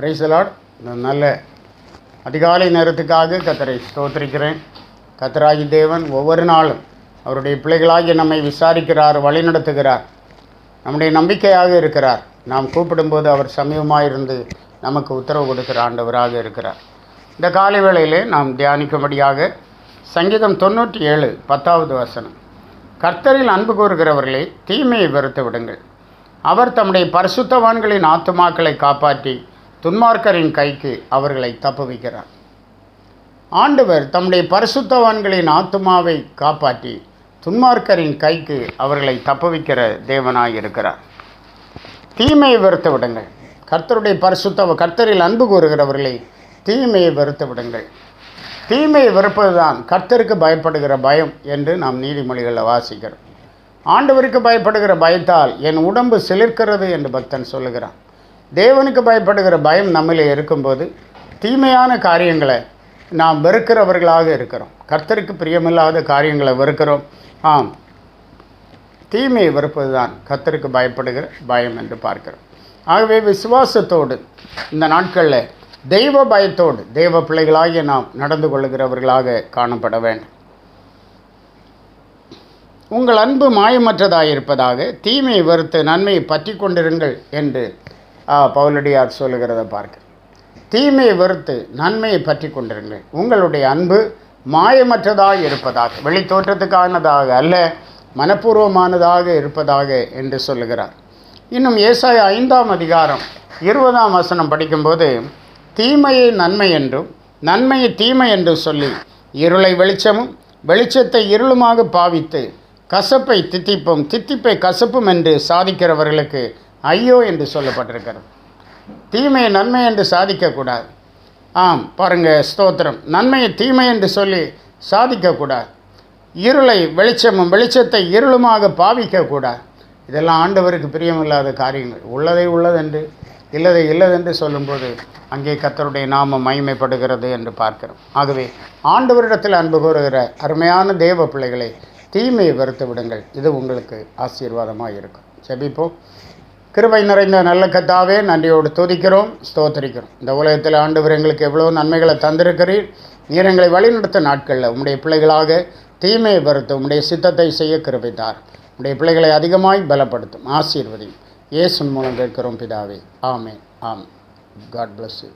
பிரைசலாட் இந்த நல்ல அதிகாலை நேரத்துக்காக கத்தரை ஸ்தோத்திரிக்கிறேன். கத்தராகி தேவன் ஒவ்வொரு நாளும் அவருடைய பிள்ளைகளாகி நம்மை விசாரிக்கிறார் வழிநடத்துகிறார். நம்முடைய நம்பிக்கையாக இருக்கிறார். நாம் கூப்பிடும்போது அவர் சமீபமாக இருந்து நமக்கு உத்தரவு கொடுக்கிற ஆண்டவராக இருக்கிறார். இந்த காலை வேளையிலே நாம் தியானிக்கும்படியாக சங்கீதம் தொண்ணூற்றி ஏழு பத்தாவது வசனம். கர்த்தரில் அன்பு கூறுகிறவர்களே தீமையை வெறுத்து விடுங்கள். அவர் தம்முடைய பரிசுத்தவான்களின் ஆத்துமாக்களை காப்பாற்றி துன்மார்க்கரின் கைக்கு அவர்களை தப்புவிக்கிறார் ஆண்டவர் தம்முடைய பரிசுத்தவான்களின் ஆத்துமாவை காப்பாற்றி துன்மார்க்கரின் கைக்கு அவர்களை தப்புவிக்கிற தேவனாய் இருக்கிறார். தீமையை வெறுத்து விடுங்கள். கர்த்தருடைய பரிசுத்த கர்த்தரில் அன்பு கூறுகிறவர்களை தீமையை வெறுத்து விடுங்கள். தீமையை வெறுப்பதுதான் கர்த்தருக்கு பயப்படுகிற பயம் என்று நாம் நீதிமொழிகளில் வாசிக்கிறோம். ஆண்டவருக்கு பயப்படுகிற பயத்தால் என் உடம்பு சிலிர்க்கிறது என்று பக்தன் சொல்லுகிறான். தேவனுக்கு பயப்படுகிற பயம் நம்மளே இருக்கும்போது தீமையான காரியங்களை நாம் வெறுக்கிறவர்களாக இருக்கிறோம். கர்த்தருக்கு பிரியமில்லாத காரியங்களை வெறுக்கிறோம். ஆம். தீமையை வெறுப்பது தான் கர்த்தருக்கு பயப்படுகிற பயம் என்று பார்க்கிறோம். ஆகவே விசுவாசத்தோடு இந்த நாட்களில் தெய்வ பயத்தோடு தெய்வ பிள்ளைகளாகிய நாம் நடந்து கொள்ளுகிறவர்களாக காணப்பட வேண்டும். உங்கள் அன்பு மாயமற்றதாக இருப்பதாக தீமையை வெறுத்து நன்மையை பற்றி கொண்டிருங்கள் என்று பவுலடியார் சொல்லுகிறத பார்க்க. தீமையை வெறுத்து நன்மையை பற்றி கொண்டிருங்கள். உங்களுடைய அன்பு மாயமற்றதாக இருப்பதாக வெளித்தோற்றத்துக்கானதாக அல்ல மனப்பூர்வமானதாக இருப்பதாக என்று சொல்லுகிறார். இன்னும் ஏசாய ஐந்தாம் அதிகாரம் இருபதாம் வசனம் படிக்கும்போது தீமையை நன்மை என்றும் நன்மையை தீமை என்றும் சொல்லி இருளை வெளிச்சமும் வெளிச்சத்தை இருளுமாக பாவித்து கசப்பை தித்திப்பும் தித்திப்பை கசப்பும் என்று சாதிக்கிறவர்களுக்கு ஐயோ என்று சொல்லப்பட்டிருக்கிறது. தீமையை நன்மை என்று சாதிக்கக்கூடாது. ஆம் பாருங்கள் ஸ்தோத்திரம். நன்மையை தீமை என்று சொல்லி சாதிக்கக்கூடாது. இருளை வெளிச்சமும் வெளிச்சத்தை இருளுமாக பாவிக்கக்கூடாது. இதெல்லாம் ஆண்டவருக்கு பிரியமில்லாத காரியங்கள். உள்ளதை உள்ளதென்று இல்லதை இல்லதென்று சொல்லும்போது அங்கே கத்தருடைய நாமம் மகிமைப்படுகிறது என்று பார்க்கிறோம். ஆகவே ஆண்டவரிடத்தில் அன்பு கூறுகிற அருமையான தேவ பிள்ளைகளை தீமையை வெறுத்து விடுங்கள். இது உங்களுக்கு ஆசீர்வாதமாக இருக்கும் செபிப்போம் கிருபை நிறைந்த நல்ல கத்தாவே நன்றியோடு துதிக்கிறோம் ஸ்தோத்தரிக்கிறோம். இந்த உலகத்தில் ஆண்டவர் எங்களுக்கு எவ்வளோ நன்மைகளை தந்திருக்கிறீர். நீர் எங்களை வழிநடத்த நாட்களில் உம்முடைய பிள்ளைகளாக தீமையை வெறுத்து உம்முடைய சித்தத்தை செய்ய கிருபைத்தார். உம்முடைய பிள்ளைகளை அதிகமாய் பலப்படுத்தும் ஆசீர்வதியும். இயேசுவின் மூலம் கேட்கிறோம் பிதாவே. ஆமே ஆம் காட் பிளஸ் யூ